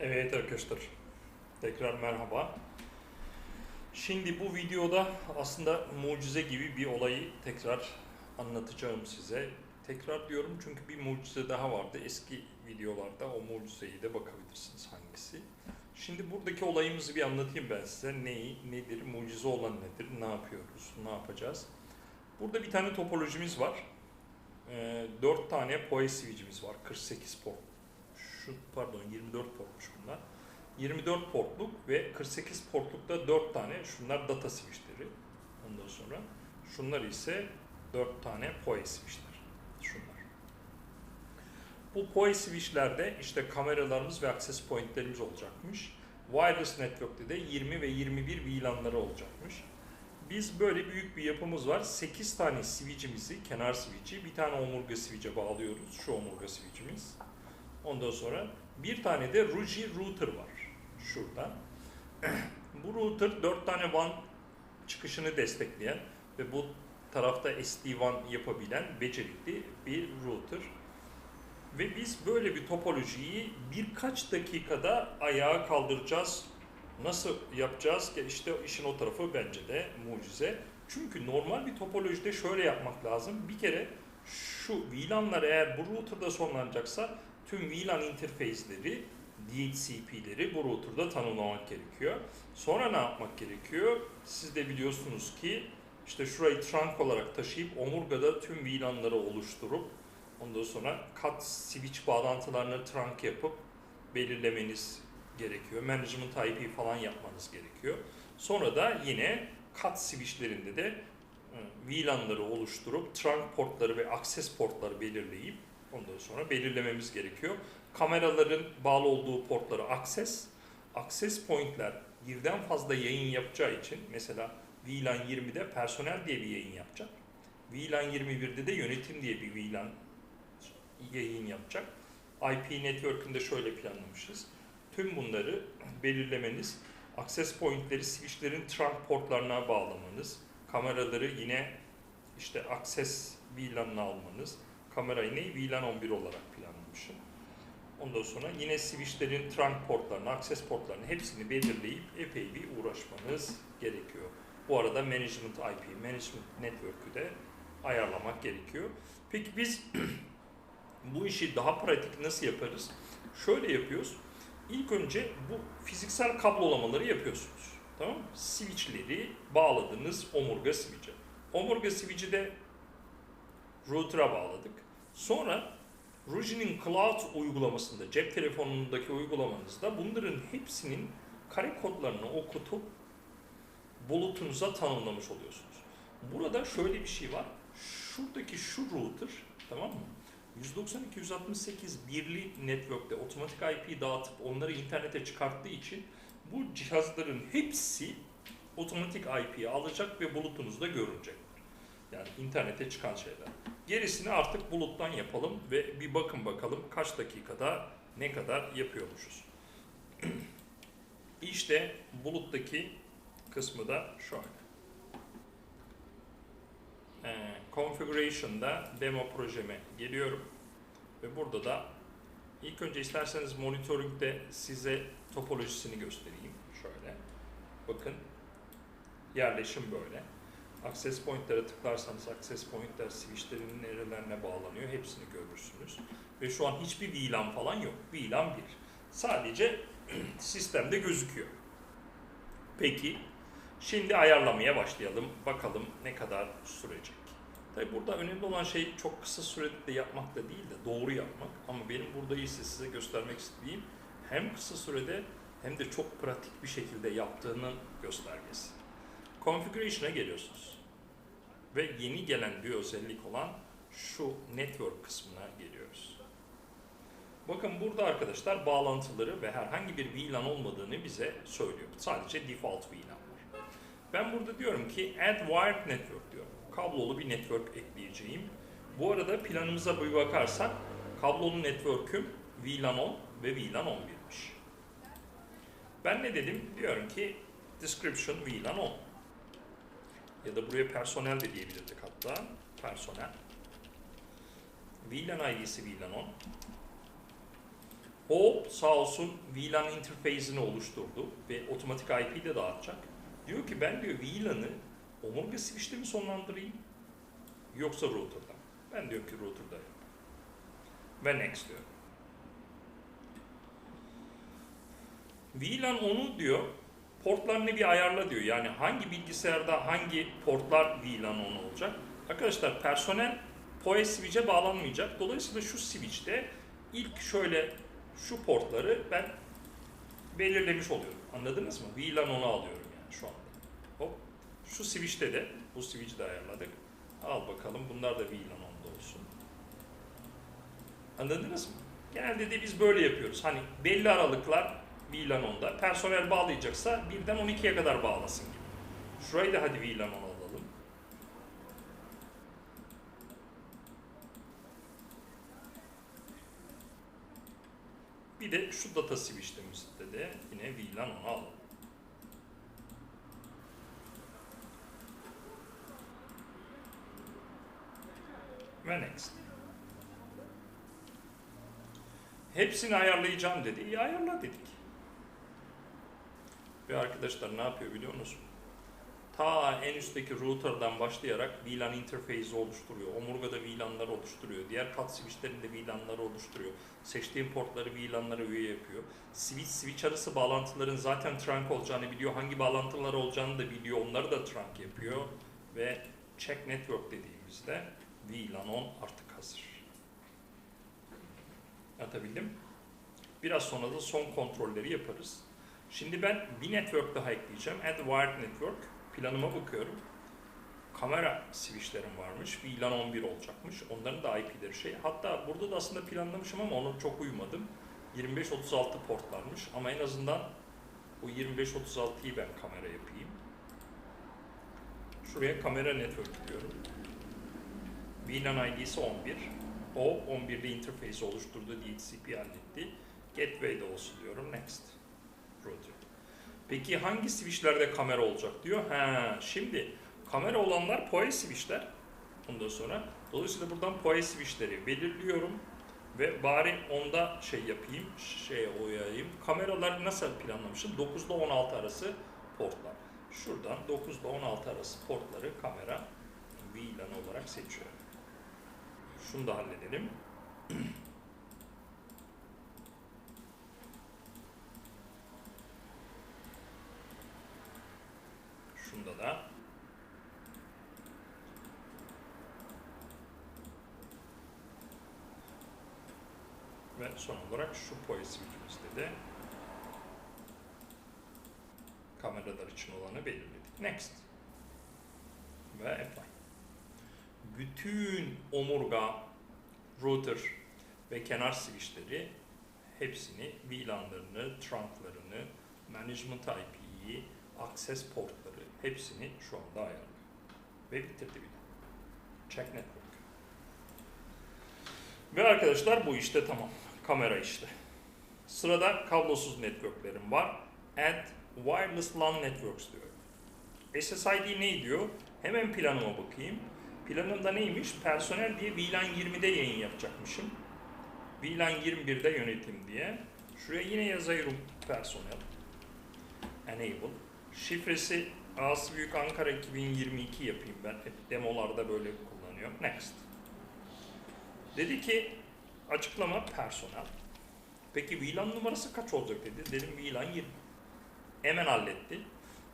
Evet arkadaşlar, tekrar merhaba. Şimdi bu videoda aslında mucize gibi bir olayı tekrar anlatacağım size. Tekrar diyorum çünkü bir mucize daha vardı. Eski videolarda o mucizeyi de bakabilirsiniz hangisi. Şimdi buradaki olayımızı bir anlatayım ben size. Neyi, nedir, mucize olan nedir, ne yapıyoruz, ne yapacağız. Burada bir tane topolojimiz var. Ee, 4 tane PoE switch'imiz var. 48 port şu pardon 24 portmuş bunlar. 24 portluk ve 48 portlukta 4 tane şunlar data switchleri. Ondan sonra şunlar ise 4 tane PoE switchler. Şunlar. Bu PoE switchlerde işte kameralarımız ve access pointlerimiz olacakmış. Wireless network'te de 20 ve 21 VLAN'ları olacakmış. Biz böyle büyük bir yapımız var. 8 tane switch'imizi, kenar switch'i, bir tane omurga switch'e bağlıyoruz. Şu omurga switch'imiz. Ondan sonra bir tane de Ruji router var şurada. bu router 4 tane WAN çıkışını destekleyen ve bu tarafta SD-WAN yapabilen becerikli bir router. Ve biz böyle bir topolojiyi birkaç dakikada ayağa kaldıracağız. Nasıl yapacağız ki işte işin o tarafı bence de mucize. Çünkü normal bir topolojide şöyle yapmak lazım. Bir kere şu VLAN'lar eğer bu router'da sonlanacaksa tüm VLAN interface'leri, DHCP'leri bu router'da tanımlamak gerekiyor. Sonra ne yapmak gerekiyor? Siz de biliyorsunuz ki işte şurayı trunk olarak taşıyıp omurgada tüm VLAN'ları oluşturup ondan sonra kat switch bağlantılarını trunk yapıp belirlemeniz gerekiyor. Management IP falan yapmanız gerekiyor. Sonra da yine kat switchlerinde de e, VLAN'ları oluşturup trunk portları ve access portları belirleyip Ondan sonra belirlememiz gerekiyor. Kameraların bağlı olduğu portları access, access pointler birden fazla yayın yapacağı için mesela VLAN 20'de personel diye bir yayın yapacak. VLAN 21'de de yönetim diye bir VLAN yayın yapacak. IP network'ünde şöyle planlamışız. Tüm bunları belirlemeniz, access pointleri switchlerin trunk portlarına bağlamanız, kameraları yine işte access VLAN'ına almanız, kamerayı ne? VLAN 11 olarak planlamışım. Ondan sonra yine switchlerin trunk portlarını, access portlarını hepsini belirleyip epey bir uğraşmanız gerekiyor. Bu arada management IP, management network'ü de ayarlamak gerekiyor. Peki biz bu işi daha pratik nasıl yaparız? Şöyle yapıyoruz. İlk önce bu fiziksel kablolamaları yapıyorsunuz. Tamam mı? Switchleri bağladınız omurga switch'e. Omurga switch'i de router'a bağladık. Sonra Ruji'nin Cloud uygulamasında, cep telefonundaki uygulamanızda bunların hepsinin kare kodlarını okutup bulutunuza tanımlamış oluyorsunuz. Burada şöyle bir şey var. Şuradaki şu router, tamam mı? 192.168 birli network'te otomatik IP dağıtıp onları internete çıkarttığı için bu cihazların hepsi otomatik IP'yi alacak ve bulutunuzda görünecek. Yani internete çıkan şeyler. Gerisini artık buluttan yapalım ve bir bakın bakalım kaç dakikada ne kadar yapıyormuşuz. işte buluttaki kısmı da şöyle. Ee, configuration'da demo projeme geliyorum ve burada da ilk önce isterseniz monitoring'de size topolojisini göstereyim. Şöyle. Bakın yerleşim böyle. Access point'lere tıklarsanız access point'ler switch'lerin nerelerine bağlanıyor hepsini görürsünüz. Ve şu an hiçbir VLAN falan yok. VLAN 1. Sadece sistemde gözüküyor. Peki şimdi ayarlamaya başlayalım. Bakalım ne kadar sürecek. Tabi burada önemli olan şey çok kısa sürede de yapmak da değil de doğru yapmak. Ama benim burada ise size göstermek istediğim hem kısa sürede hem de çok pratik bir şekilde yaptığının göstergesi. Configuration'a geliyorsunuz. Ve yeni gelen bir özellik olan şu network kısmına geliyoruz. Bakın burada arkadaşlar bağlantıları ve herhangi bir VLAN olmadığını bize söylüyor. Sadece default VLAN var. Ben burada diyorum ki add wired network diyorum. Kablolu bir network ekleyeceğim. Bu arada planımıza bir bakarsak kablolu network'üm VLAN 10 ve VLAN 11'miş. Ben ne dedim? Diyorum ki description VLAN 10 ya da buraya personel de diyebilirdik hatta. Personel. VLAN ID'si VLAN 10. Hop sağ olsun VLAN interface'ini oluşturdu ve otomatik IP de dağıtacak. Diyor ki ben diyor VLAN'ı omurga switch'te mi sonlandırayım yoksa router'da. Ben diyorum ki router'da. Ve next diyor. VLAN onu diyor portlarını bir ayarla diyor. Yani hangi bilgisayarda hangi portlar VLAN onu olacak. Arkadaşlar personel PoE switch'e bağlanmayacak. Dolayısıyla şu switch'te ilk şöyle şu portları ben belirlemiş oluyorum. Anladınız mı? VLAN onu alıyorum yani şu anda. Hop. Şu switch'te de bu switch'i de ayarladık. Al bakalım bunlar da VLAN onda olsun. Anladınız mı? Genelde de biz böyle yapıyoruz. Hani belli aralıklar VLAN onda. Personel bağlayacaksa birden 12'ye kadar bağlasın gibi. Şurayı da hadi VLAN 10 alalım. Bir de şu data switch'imizde de yine VLAN 10'u alalım. Ve next. Hepsini ayarlayacağım dedi. İyi ayarla dedik. Ve arkadaşlar ne yapıyor biliyor musunuz? Ta en üstteki router'dan başlayarak VLAN interface'i oluşturuyor. Omurgada VLAN'ları oluşturuyor. Diğer kat switch'lerinde VLAN'ları oluşturuyor. Seçtiğim portları VLAN'lara üye yapıyor. Switch switch arası bağlantıların zaten trunk olacağını biliyor. Hangi bağlantılar olacağını da biliyor. Onları da trunk yapıyor. Ve check network dediğimizde VLAN 10 artık hazır. Atabildim. Biraz sonra da son kontrolleri yaparız. Şimdi ben bir network daha ekleyeceğim. Add wired network. Planıma bakıyorum. Kamera switchlerim varmış. VLAN 11 olacakmış. Onların da IP'leri şey. Hatta burada da aslında planlamışım ama ona çok uymadım. 25-36 portlarmış. Ama en azından bu 25-36'yı ben kamera yapayım. Şuraya kamera network diyorum. VLAN ID'si 11. O 11'de interface oluşturdu, DHCP halletti. Gateway'de olsun diyorum. Next. Router. Peki hangi switchlerde kamera olacak diyor. Ha, şimdi kamera olanlar PoE switchler. Ondan sonra dolayısıyla buradan PoE switchleri belirliyorum ve bari onda şey yapayım, şey oyayım. Kameralar nasıl planlamışım? 9 ile 16 arası portlar. Şuradan 9 ile 16 arası portları kamera VLAN olarak seçiyorum. Şunu da halledelim. Şunda da ve son olarak şu PoE switch'imizde de kameralar için olanı belirledik. Next. Ve apply. Bütün omurga, router ve kenar switchleri hepsini VLAN'larını, trunklarını, management IP'yi, access portları hepsini şu anda ayarlıyor. Ve bitirdi bile. Check network. Ve arkadaşlar bu işte tamam. Kamera işte. Sırada kablosuz networklerim var. Add wireless LAN networks diyor. SSID ne diyor? Hemen planıma bakayım. Planımda neymiş? Personel diye VLAN 20'de yayın yapacakmışım. VLAN 21'de yönetim diye. Şuraya yine yazıyorum personel. Enable. Şifresi A'sı büyük Ankara 2022 yapayım ben. Hep demolarda böyle kullanıyorum. Next. Dedi ki açıklama personel. Peki VLAN numarası kaç olacak dedi. Dedim VLAN 20. Hemen halletti.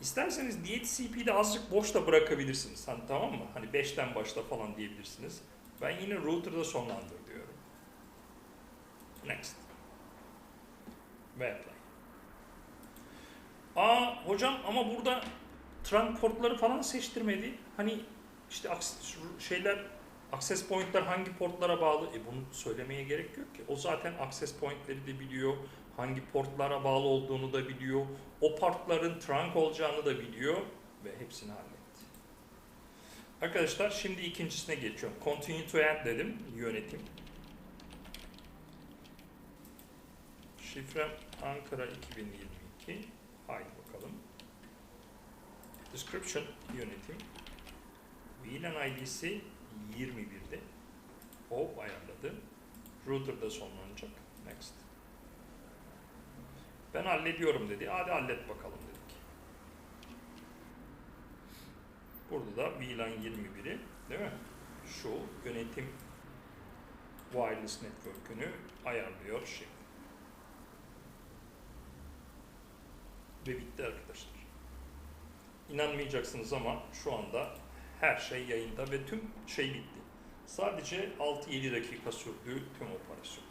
İsterseniz DHCP'de azıcık boş da bırakabilirsiniz. Hani tamam mı? Hani 5'ten başla falan diyebilirsiniz. Ben yine router'da sonlandır diyorum. Next. Ve apply. Aa hocam ama burada trunk portları falan seçtirmedi. Hani işte şeyler access point'ler hangi portlara bağlı? E bunu söylemeye gerek yok ki. O zaten access point'leri de biliyor. Hangi portlara bağlı olduğunu da biliyor. O portların trunk olacağını da biliyor ve hepsini halletti. Arkadaşlar şimdi ikincisine geçiyorum. Continue to add dedim. Yönetim. Şifrem Ankara 2022. Haydi bakalım. Description yönetim. VLAN ID'si 21'de. Hop ayarladı. Router'da sonlanacak. Next. Ben hallediyorum dedi. Hadi hallet bakalım dedik. Burada da VLAN 21'i değil mi? Şu yönetim wireless network'ünü ayarlıyor şey. Ve bitti arkadaşlar. İnanmayacaksınız ama şu anda her şey yayında ve tüm şey bitti. Sadece 6-7 dakika sürdü tüm operasyon.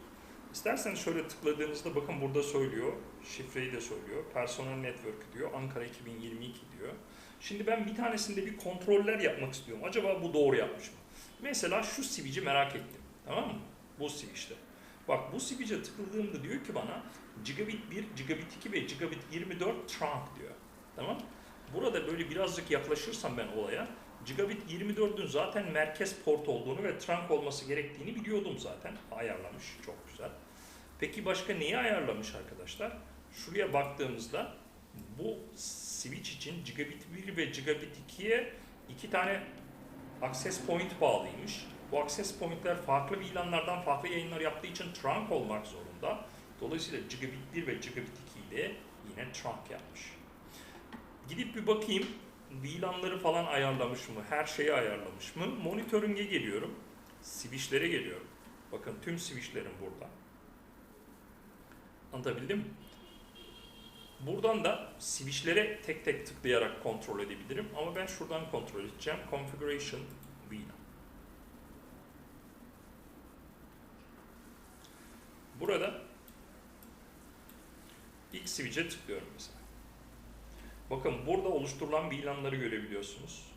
İsterseniz şöyle tıkladığınızda bakın burada söylüyor. Şifreyi de söylüyor. Personel Network diyor. Ankara 2022 diyor. Şimdi ben bir tanesinde bir kontroller yapmak istiyorum. Acaba bu doğru yapmış mı? Mesela şu switch'i merak ettim. Tamam mı? Bu switch'te. Bak bu switch'e tıkladığımda diyor ki bana gigabit 1, gigabit 2 ve gigabit 24 trunk diyor. Tamam? Burada böyle birazcık yaklaşırsam ben olaya Gigabit 24'ün zaten merkez port olduğunu ve trunk olması gerektiğini biliyordum zaten. Ayarlamış. Çok güzel. Peki başka neyi ayarlamış arkadaşlar? Şuraya baktığımızda bu switch için Gigabit 1 ve Gigabit 2'ye iki tane access point bağlıymış. Bu access pointler farklı VLAN'lardan farklı yayınlar yaptığı için trunk olmak zorunda. Dolayısıyla Gigabit 1 ve Gigabit 2 ile yine trunk yapmış. Gidip bir bakayım VLAN'ları falan ayarlamış mı? Her şeyi ayarlamış mı? Monitörünge geliyorum. Switch'lere geliyorum. Bakın tüm switch'lerim burada. Anlatabildim mi? Buradan da switch'lere tek tek tıklayarak kontrol edebilirim. Ama ben şuradan kontrol edeceğim. Configuration VLAN. Burada ilk switch'e tıklıyorum mesela. Bakın burada oluşturulan VLAN'ları görebiliyorsunuz.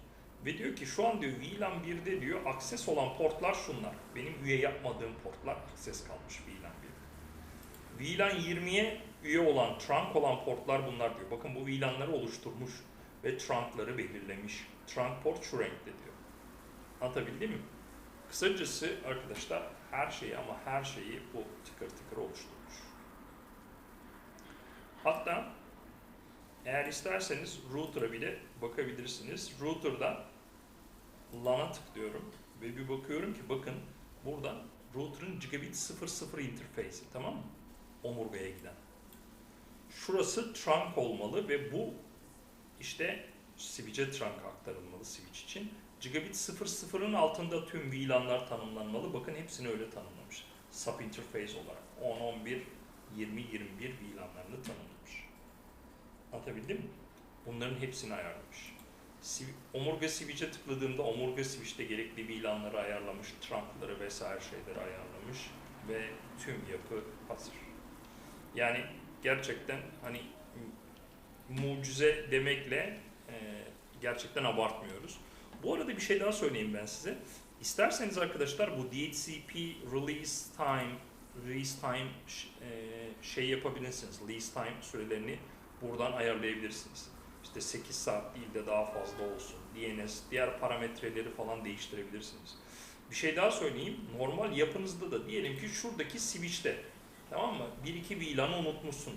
Ve diyor ki şu an diyor VLAN 1'de diyor akses olan portlar şunlar. Benim üye yapmadığım portlar akses kalmış VLAN 1'de. VLAN 20'ye üye olan, trunk olan portlar bunlar diyor. Bakın bu VLAN'ları oluşturmuş ve trunkları belirlemiş. Trunk port şu renkte diyor. Anlatabildim mi? Kısacası arkadaşlar her şeyi ama her şeyi bu tıkır tıkır oluşturmuş. Hatta eğer isterseniz router'a bile bakabilirsiniz. Router'da LAN'a tıklıyorum ve bir bakıyorum ki bakın burada router'ın gigabit 00 interface'i tamam mı? Omurgaya giden. Şurası trunk olmalı ve bu işte switch'e trunk aktarılmalı switch için. Gigabit 00'ın altında tüm VLAN'lar tanımlanmalı. Bakın hepsini öyle tanımlamış. Sub interface olarak 10, 11, 20, 21 VLAN'larını tanımlamış. Anlatabildim mi? Bunların hepsini ayarlamış. Omurga switch'e tıkladığımda omurga switch'te gerekli VLAN'ları ayarlamış, trunkları vesaire şeyleri ayarlamış ve tüm yapı hazır. Yani gerçekten hani mucize demekle e, gerçekten abartmıyoruz. Bu arada bir şey daha söyleyeyim ben size. İsterseniz arkadaşlar bu DHCP release time release time e, şey yapabilirsiniz. Release time sürelerini buradan ayarlayabilirsiniz. İşte 8 saat değil de daha fazla olsun. DNS, diğer parametreleri falan değiştirebilirsiniz. Bir şey daha söyleyeyim. Normal yapınızda da diyelim ki şuradaki switch'te tamam mı? Bir iki VLAN'ı unutmuşsun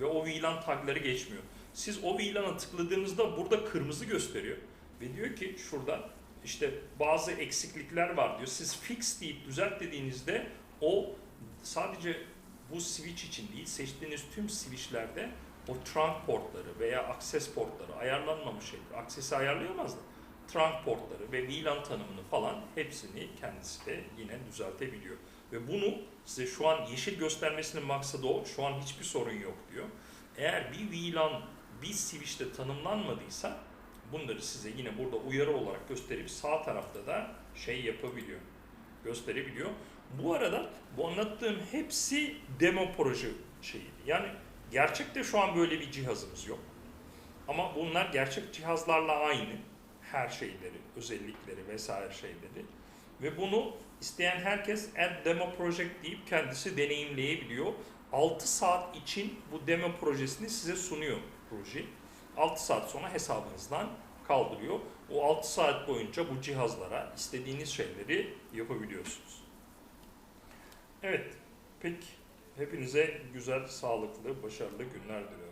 ve o VLAN tagları geçmiyor. Siz o VLAN'a tıkladığınızda burada kırmızı gösteriyor ve diyor ki şurada işte bazı eksiklikler var diyor. Siz fix deyip düzelt dediğinizde o sadece bu switch için değil seçtiğiniz tüm switchlerde o trunk portları veya access portları ayarlanmamış şeyler. Access'i ayarlayamaz da trunk portları ve VLAN tanımını falan hepsini kendisi de yine düzeltebiliyor. Ve bunu size şu an yeşil göstermesinin maksadı o. Şu an hiçbir sorun yok diyor. Eğer bir VLAN bir switch'te tanımlanmadıysa bunları size yine burada uyarı olarak gösterip sağ tarafta da şey yapabiliyor. Gösterebiliyor. Bu arada bu anlattığım hepsi demo proje şeyiydi. Yani Gerçekte şu an böyle bir cihazımız yok. Ama bunlar gerçek cihazlarla aynı. Her şeyleri, özellikleri vesaire şeyleri. Ve bunu isteyen herkes Add Demo Project deyip kendisi deneyimleyebiliyor. 6 saat için bu demo projesini size sunuyor proje. 6 saat sonra hesabınızdan kaldırıyor. O 6 saat boyunca bu cihazlara istediğiniz şeyleri yapabiliyorsunuz. Evet, peki. Hepinize güzel, sağlıklı, başarılı günler diliyorum.